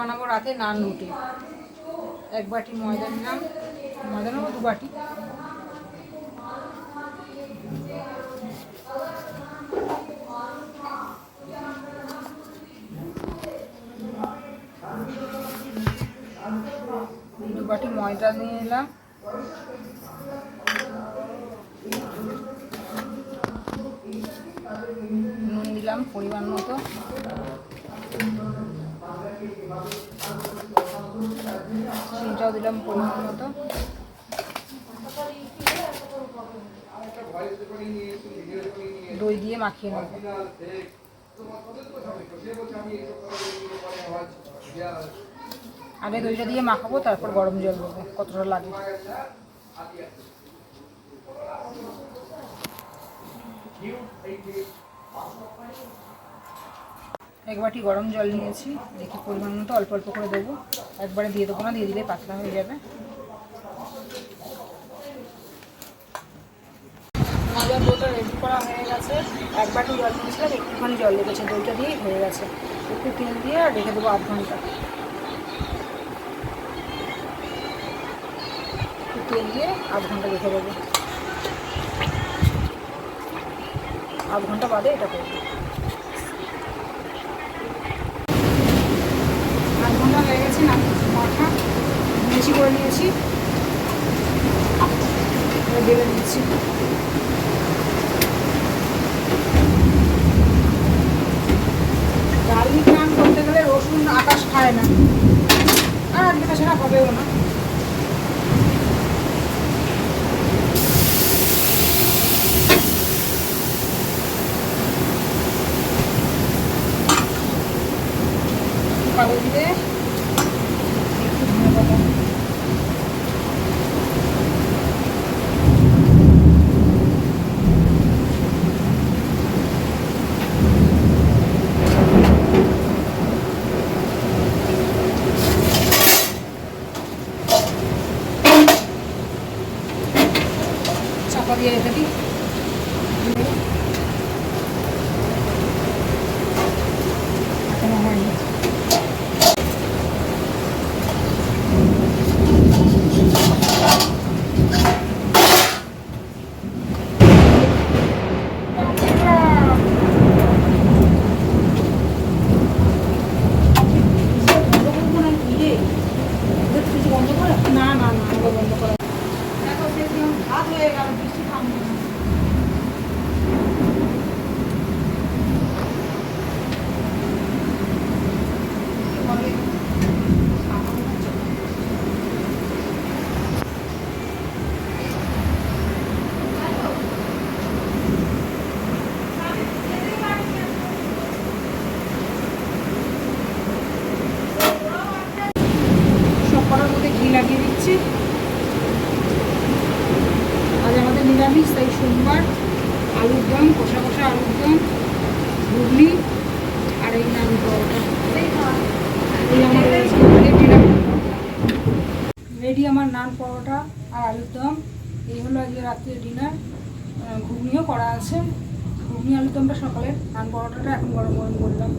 বানাবো রাতে নান রুটি। এক বাটি ময়দা নিলাম। ময়দা নেব, দু বাটি। দু বাটি ময়দা নিয়ে নিলাম নুন দিলাম পরিমাণ মতো। চিনিটাও দিলাম পরিমাণ মতো। দই দিয়ে মাখিয়ে নেব। আগে দইটা দিয়ে মাখাবো, তারপর গরম জল দেবো, কতটা লাগে। এক বাটি গরম জল নিয়েছি, দেখি পরিমাণ মতো অল্প অল্প করে দেবো। একবারে দিয়ে দেবো না, দিয়ে দিলে পাতলা হয়ে যাবে। মজার দইটা রেডি করা হয়ে গেছে। জল একটুখানি জল লেগেছে, দইটা দিয়েই গেছে। একটু তেল দিয়ে আর রেখে দেবো আধ একটু তেল দিয়ে আধ ঘণ্টা রেখে দেবো। আধ ঘণ্টা বাদে এটা করব আধ ঘণ্টা হয়ে গেছে না মাথা মিচি করে নিয়েছি এবার দেবে দিচ্ছি গার্লিক নান করতে গেলে রসুন আকাশ খায় না। আর আজকে সেটা হবেও না। কাগজ দিয়ে চাপা দিয়ে রেখে দিই এখনও হয়নি না না না আমরা বন্ধ করা দেখো সেদিন ভাত হয়ে গেল বৃষ্টি থামবে না সব করার মধ্যে ঘি লাগিয়ে দিচ্ছি। আজ আমাদের নিরামিষ, তাই সোমবার আলুর দম, কষা কষা আলুর দম, ঘুগনি আর এই আমার রেডি আমার নান পরোটা আর আলুর দম। এই হলো আজকে রাত্রে ডিনার। ঘুগনিও করা আছে। ঘুগনি, আলুর দমটা সকালে নান পরোটাটা এখন গরম গরম করলাম।